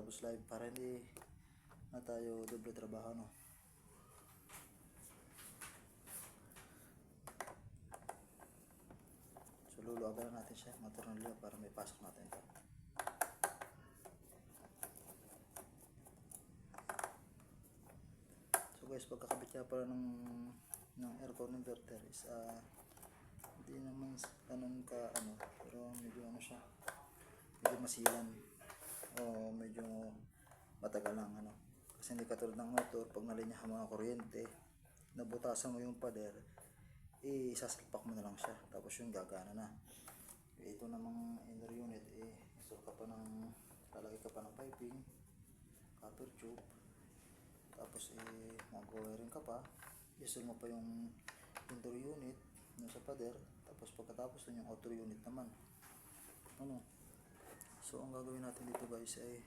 tapos live para hindi na tayo doble trabaho no. So luluagan na natin siya, mga tornilyo para may pasok natin ito. So guys, pagkakabit niya pala ng, ng aircon inverter is ah, hindi naman ganun ka ano, pero medyo ano siya, medyo masilan o medyo matagal lang ano. Kasi hindi katulad ng motor, pag nalinyahan mo ng kuryente, nabutasan mo yung pader, eh, sasalpak mo na lang siya. Tapos yung gagana na. Ito namang inner unit, eh, install ka pa ng, lalagay ka pa ng piping, copper tube, tapos eh, mag-wiring ka pa, install mo pa yung indoor unit, yung sa pader, tapos pagkatapos yung outer unit naman. So, ang gagawin natin dito guys ay